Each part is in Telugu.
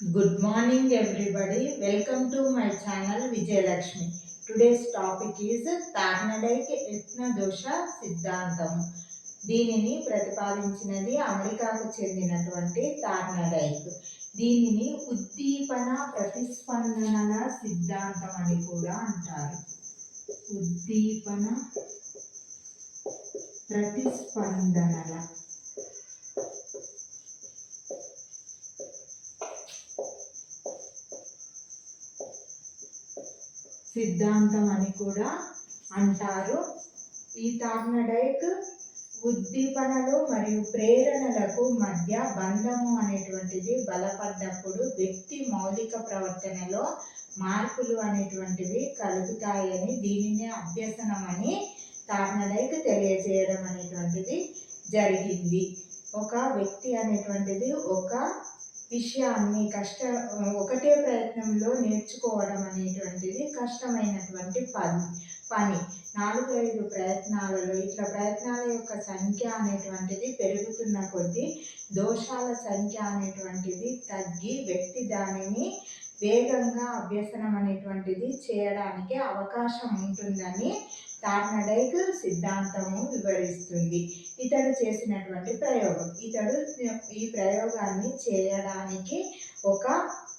Good morning, everybody. Welcome to my channel Vijayalakshmi. Today's topic is తార్నడైక్ యత్నదోష సిద్ధాంతం దీనిని ప్రతిపాదించినది అమెరికాకు చెందినటువంటి తార్నడైక్ దీనిని ఉద్దీపన ప్రతిస్పందనల సిద్ధాంతం అని కూడా అంటారు ఉద్దీపన ప్రతిస్పందనల సిద్ధాంతం అని కూడా అంటారు. ఈ టార్నడైక్ ఉద్దీపనలు మరియు ప్రేరణలకు మధ్య బంధము అనేటువంటిది బలపడ్డప్పుడు వ్యక్తి మౌలిక ప్రవర్తనలో మార్పులు అనేటువంటివి కలుగుతాయని దీనిని అభ్యసనం అని తెలియజేయడం అనేటువంటిది జరిగింది. ఒక వ్యక్తి అనేటువంటిది ఒక విషయాన్ని కష్ట ఒకటే ప్రయత్నంలో నేర్చుకోవడం అనేటువంటిది కష్టమైనటువంటి పని పని. నాలుగు ఐదు ప్రయత్నాలలో ఇట్లా ప్రయత్నాల యొక్క సంఖ్య అనేటువంటిది పెరుగుతున్న కొద్దీ దోషాల సంఖ్య అనేటువంటిది తగ్గి వ్యక్తి దానిని వేగంగా అభ్యసనం అనేటువంటిది చేయడానికి అవకాశం ఉంటుందని టార్నడైక్ సిద్ధాంతము వివరిస్తుంది. ఇతడు చేసినటువంటి ప్రయోగం. ఇతడు ఈ ప్రయోగాన్ని చేయడానికి ఒక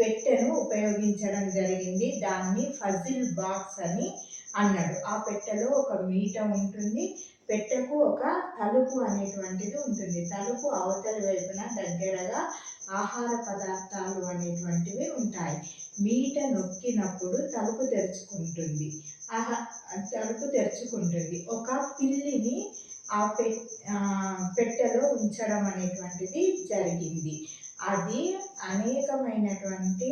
పెట్టెను ఉపయోగించడం జరిగింది. దాన్ని ఫజిల్ బాక్స్ అని అన్నాడు. ఆ పెట్టెలో ఒక మీట ఉంటుంది. పెట్టెకు ఒక తలుపు అనేటువంటిది ఉంటుంది. తలుపు అవతలి వైపున దగ్గరగా ఆహార పదార్థాలు అనేటువంటివి ఉంటాయి. మీట నొక్కినప్పుడు తలుపు తెరుచుకుంటుంది. ఆహా తలుపు తెరుచుకుంటుంది. ఒక పిల్లిని ఆ పె పెట్టెలో ఉంచడం అనేటువంటిది జరిగింది. అది అనేకమైనటువంటి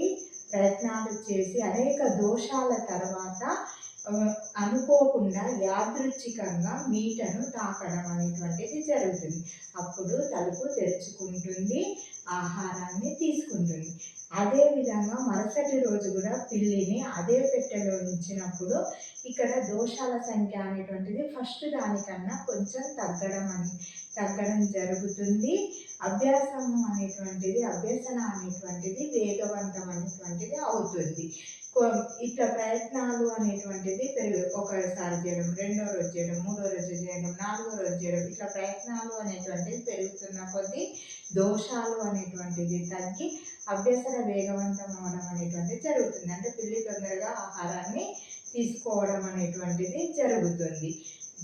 ప్రయత్నాలు చేసి అనేక దోషాల తర్వాత అనుకోకుండా యాదృచ్ఛికంగా మీటను తాకడం అనేటువంటిది జరుగుతుంది. అప్పుడు తలుపు తెరుచుకుంటుంది. ఆహారాన్ని తీసుకుంటుంది. అదే విధంగా మరుసటి రోజు కూడా పిల్లిని అదే పెట్టెలో ఉంచినప్పుడు ఇక్కడ దోషాల సంఖ్య అనేటువంటిది ఫస్ట్ దానికన్నా కొంచెం తగ్గడం అని తగ్గడం జరుగుతుంది. అభ్యాసం అనేటువంటిది అభ్యసన అనేటువంటిది వేగవంతం అనేటువంటిది అవుతుంది. ఇట్లా ప్రయత్నాలు అనేటువంటిది పెరుగు ఒకసారి చేయడం రెండో రోజు చేయడం మూడో రోజు చేయడం నాలుగో రోజు చేయడం ఇట్లా ప్రయత్నాలు అనేటువంటివి పెరుగుతున్న కొద్దీ దోషాలు అనేటువంటిది తగ్గి అభ్యసన వేగవంతం అవడం అనేటువంటిది జరుగుతుంది. అంటే పిల్లి తొందరగా ఆహారాన్ని తీసుకోవడం అనేటువంటిది జరుగుతుంది.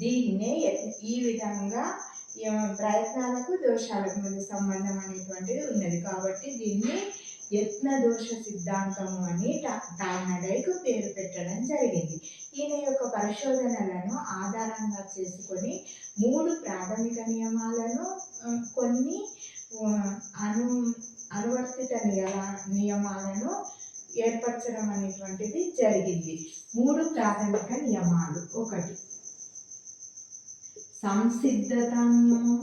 దీన్నే ఈ విధంగా ప్రయత్నాలకు దోషాలకు మధ్య సంబంధం అనేటువంటిది ఉన్నది. కాబట్టి దీన్ని యత్న దోష సిద్ధాంతము అని టార్నడైకు పేరు పెట్టడం జరిగింది. ఈయన యొక్క పరిశోధనలను ఆధారంగా చేసుకొని మూడు ప్రాథమిక నియమాలను కొన్ని అను అనువర్తిత నియమ నియమాలను ఏర్పరచడం అనేటువంటిది జరిగింది. మూడు ప్రాథమిక నియమాలు. ఒకటి సంసిద్ధత నియమం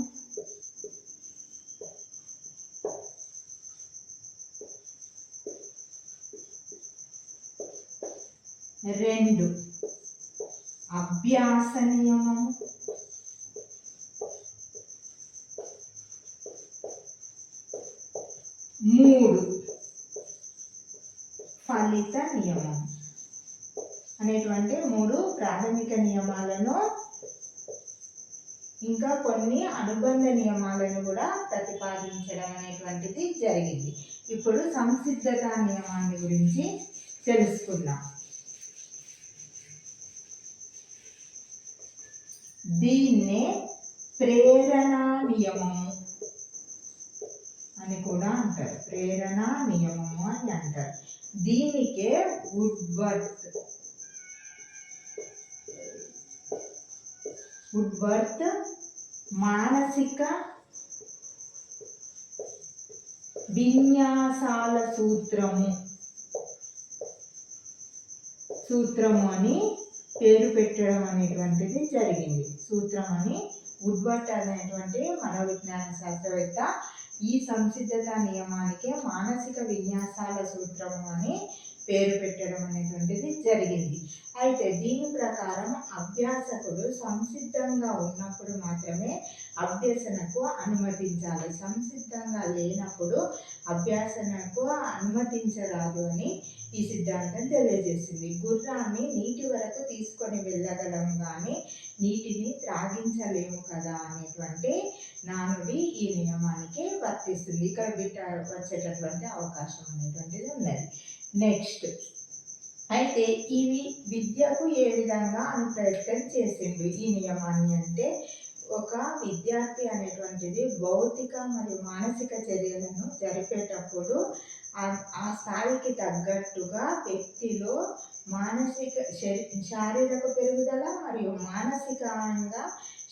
రెండు. అభ్యాస నియమం మూడు. ఫలిత నియమం అనేటువంటి మూడు ప్రాథమిక నియమాలను ఇంకా కొన్ని అనుబంధ నియమాలను కూడా ప్రతిపాదించడం అనేటువంటిది జరిగింది. ఇప్పుడు సంసిద్ధత నియమాన్ని గురించి తెలుసుకుందాం. దీన్నే ప్రేరణ నియమము అని కూడా అంటారు. ప్రేరణ నియమము అని అంటారు. దీనికే వుడ్వర్త్ వుడ్వర్త్ మానసిక విన్యాసాల సూత్రము. సూత్రము అని పేరు పెట్టడం అనేటువంటిది జరిగింది. సూత్రం అని వుడ్వర్ట్ అనేటువంటి మనోవిజ్ఞాన శాస్త్రవేత్త ఈ సంసిద్ధత నియమానికి మానసిక విన్యాసాల సూత్రము అని పేరు పెట్టడం అనేటువంటిది జరిగింది. అయితే దీని ప్రకారం అభ్యాసకుడు సంసిద్ధంగా ఉన్నప్పుడు మాత్రమే అభ్యసనకు అనుమతించాలి. సంసిద్ధంగా లేనప్పుడు అభ్యాసనకు అనుమతించరాదు అని ఈ సిద్ధాంతం తెలియజేసింది. గుర్రాన్ని నీటి వరకు తీసుకొని వెళ్ళగలం కానీ నీటిని త్రాగించలేము కదా అనేటువంటి నానుడి ఈ నియమానికి వర్తిస్తుంది. ఇక్కడ బిట్ట వచ్చేటటువంటి అవకాశం అనేటువంటిది ఉన్నది. నెక్స్ట్ అయితే ఇవి విద్యకు ఏ విధంగా అనుప్రయత్నం చేసిండు ఈ నియమాన్ని అంటే ఒక విద్యార్థి అనేటువంటిది భౌతిక మరియు మానసిక చర్యలను జరిపేటప్పుడు ఆ- ఆ స్థాయికి తగ్గట్టుగా వ్యక్తిలో మానసిక శరీ- శారీరక పెరుగుదల మరియు మానసికంగా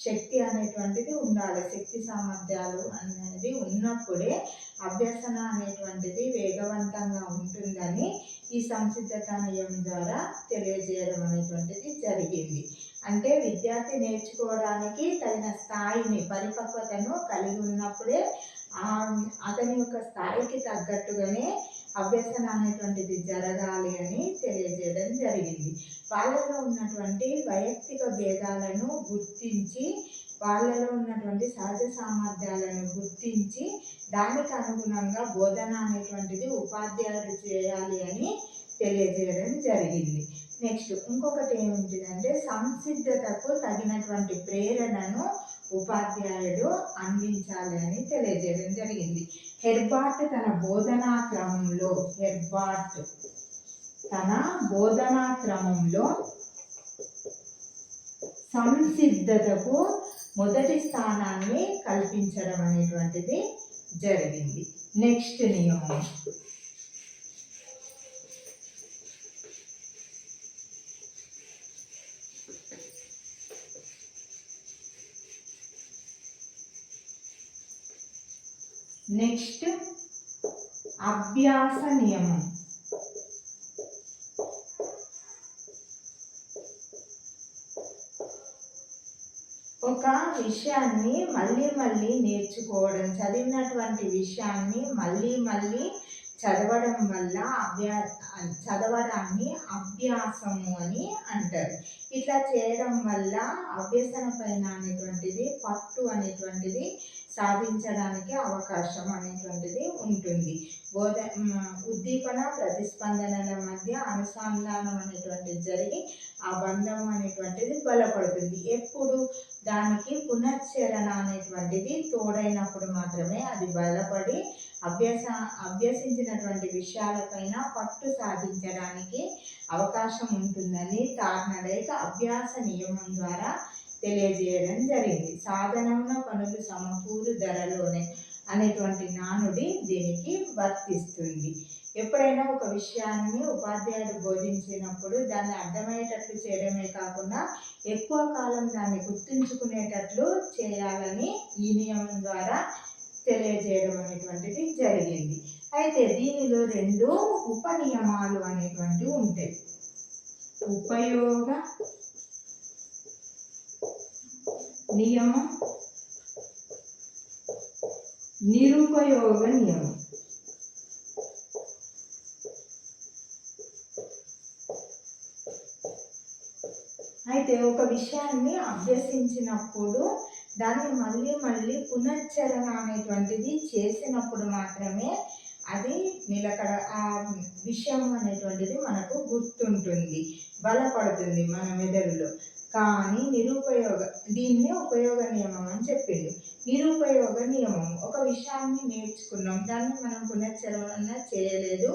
శక్తి అనేటువంటిది ఉండాలి. శక్తి సామర్థ్యాలు అనేది ఉన్నప్పుడే అభ్యసన అనేటువంటిది వేగవంతంగా ఉంటుందని ఈ సంసిద్ధత నియమం ద్వారా తెలియజేయడం అనేటువంటిది జరిగింది. అంటే విద్యార్థి నేర్చుకోవడానికి తగిన స్థాయిని పరిపక్వతను కలిగి ఉన్నప్పుడే అతని యొక్క స్థాయికి తగ్గట్టుగానే అభ్యసన అనేటువంటిది జరగాలి అని తెలియజేయడం జరిగింది. వాళ్ళలో ఉన్నటువంటి వైయక్తిక భేదాలను గుర్తించి వాళ్ళలో ఉన్నటువంటి సహజ సామర్థ్యాలను గుర్తించి దానికి అనుగుణంగా బోధన అనేటువంటిది ఉపాధ్యాయుడు చేయాలి అని తెలియజేయడం జరిగింది. నెక్స్ట్ ఇంకొకటి ఏమిటిదంటే సంసిద్ధతకు తగినటువంటి ప్రేరణను ఉపాధ్యాయుడు అందించాలి అని తెలియజేయడం జరిగింది. హెర్బార్ట్ తన బోధనా క్రమంలో హెర్బార్ట్ తన బోధనా క్రమంలో సంసిద్ధతకు మొదటి స్థానాన్ని కల్పించడం అనేటువంటిది జరిగింది. నెక్స్ట్ నియమం. నెక్స్ట్ అభ్యాస నియమం. ఒక విషయాన్ని మళ్ళీ మళ్ళీ నేర్చుకోవడం చదివినటువంటి విషయాన్ని మళ్ళీ మళ్ళీ చదవడం వల్ల అభ్యా చదవడాన్ని అభ్యాసము అని అంటారు. ఇట్లా చేయడం వల్ల అభ్యసన పైన అనేటువంటిది పట్టు అనేటువంటిది సాధించడానికి అవకాశం అనేటువంటిది ఉంటుంది. బోధ ఉద్దీపన ప్రతిస్పందనల మధ్య అనుసంధానం అనేటువంటిది జరిగి ఆ బంధం అనేటువంటిది బలపడుతుంది. ఎప్పుడు దానికి పునశ్చరణ అనేటువంటిది తోడైనప్పుడు మాత్రమే అది బలపడి అభ్యాస అభ్యసించినటువంటి విషయాలపైన పట్టు సాధించడానికి అవకాశం ఉంటుందని తార్నడైక అభ్యాస నియమం ద్వారా తెలియజేయడం జరిగింది. సాధనమున పనులు సమకూరు ధరలోనే అనేటువంటి నానుడి దీనికి వర్తిస్తుంది. ఎప్పుడైనా ఒక విషయాన్ని ఉపాధ్యాయుడు బోధించినప్పుడు దాన్ని అర్థమయ్యేటట్లు చేయడమే కాకుండా ఎక్కువ కాలం దాన్ని గుర్తుంచుకునేటట్లు చేయాలని ఈ నియమం ద్వారా తెలియజేయడం అనేటువంటిది జరిగింది. అయితే దీనిలో రెండు ఉపనియమాలు అనేటువంటివి ఉంటాయి. ఉపయోగ నియమం? నిరుపయోగ నియమం. అయితే ఒక విషయాన్ని అభ్యసించినప్పుడు దాన్ని మళ్ళీ మళ్ళీ పునశ్చరణ అనేటువంటిది చేసినప్పుడు మాత్రమే అది నిలకడ ఆ విషయం అనేటువంటిది మనకు గుర్తుంటుంది బలపడుతుంది మన మెదడులో. కానీ నిరుపయోగ దీన్నే ఉపయోగ నియమం అని చెప్పిండు. నిరుపయోగ నియమం. ఒక విషయాన్ని నేర్చుకున్నాం. దాన్ని మనం పునశ్చరణ చేయలేదు.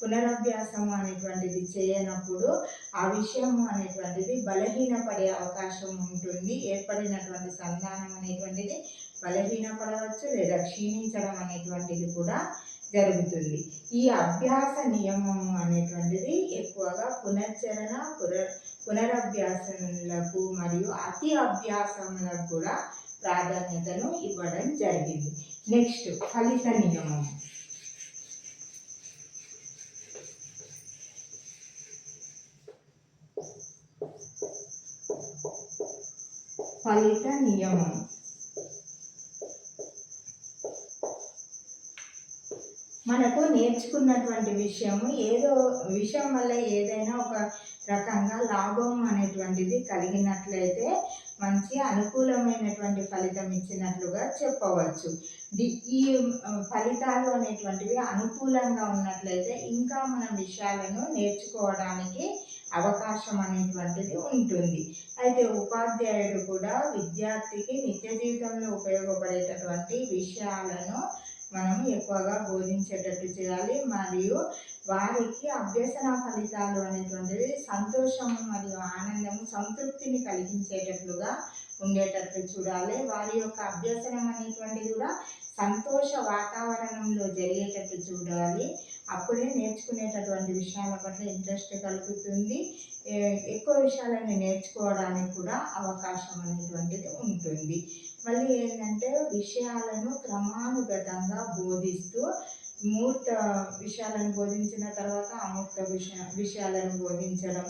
పునరభ్యాసం అనేటువంటిది చేయనప్పుడు ఆ విషయం అనేటువంటిది బలహీనపడే అవకాశం ఉంటుంది. ఏర్పడినటువంటి సంధానం అనేటువంటిది బలహీనపడవచ్చు లేదా క్షీణించడం అనేటువంటిది కూడా జరుగుతుంది. ఈ అభ్యాస నియమం అనేటువంటిది ఎక్కువగా పునశ్చరణ పునర్ పునరభ్యాసములకు మరియు అతి అభ్యాసములకు కూడా ప్రాధాన్యతను ఇవ్వడం జరిగింది. నెక్స్ట్ ఫలిత నియమం. ఫలిత నియమం. మనకు నేర్చుకున్నటువంటి విషయము ఏదో విషయం వల్ల ఏదైనా ఒక రకంగా లాభం అనేటువంటిది కలిగినట్లయితే మంచి అనుకూలమైనటువంటి ఫలితం ఇచ్చినట్లుగా చెప్పవచ్చు. ఈ ఫలితాలు అనేటువంటివి అనుకూలంగా ఉన్నట్లయితే ఇంకా మన విషయాలను నేర్చుకోవడానికి అవకాశం అనేటువంటిది ఉంటుంది. అయితే ఉపాధ్యాయుడు కూడా విద్యార్థికి నిత్య జీవితంలో ఉపయోగపడేటటువంటి విషయాలను మనం ఎక్కువగా బోధించేటట్టు చేయాలి. మరియు వారికి అభ్యసన ఫలితాలు అనేటువంటిది సంతోషము మరియు ఆనందము సంతృప్తిని కలిగించేటట్లుగా ఉండేటట్లు చూడాలి. వారి యొక్క అభ్యసనం అనేటువంటిది కూడా సంతోష వాతావరణంలో జరిగేటట్టు చూడాలి. అప్పుడే నేర్చుకునేటటువంటి విషయాల పట్ల ఇంట్రెస్ట్ కలుగుతుంది. ఎక్కువ విషయాలను నేర్చుకోవడానికి కూడా అవకాశం అనేటువంటిది ఉంటుంది. మళ్ళీ ఏంటంటే విషయాలను క్రమానుగతంగా బోధిస్తూ మూర్త విషయాలను బోధించిన తర్వాత అమూర్త విషయ విషయాలను బోధించడం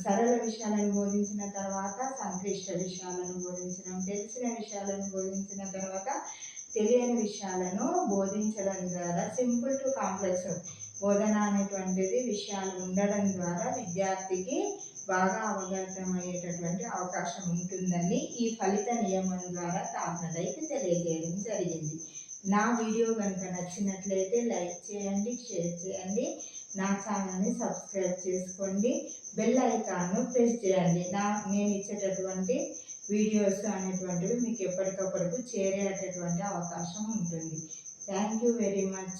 సరళ విషయాలను బోధించిన తర్వాత సంక్లిష్ట విషయాలను బోధించడం తెలిసిన విషయాలను బోధించిన తర్వాత తెలియని విషయాలను బోధించడం ద్వారా సింపుల్ టు కాంప్లెక్స్ బోధన అనేటువంటిది విషయాలు ఉండడం ద్వారా విద్యార్థికి బాగా అవగతమయ్యేటటువంటి అవకాశం ఉంటుందని ఈ ఫలిత నియమం ద్వారా తాపనడైకి తెలియజేయడం జరిగింది. నా వీడియో కనుక నచ్చినట్లయితే లైక్ చేయండి షేర్ చేయండి. నా ఛానల్ని సబ్స్క్రైబ్ చేసుకోండి. బెల్ ఐకాన్ను ప్రెస్ చేయండి. నా నేను ఇచ్చేటటువంటి వీడియోస్ అనేటువంటివి మీకు ఎప్పటికప్పుడు చేరేటటువంటి అవకాశం ఉంటుంది. Thank you very much.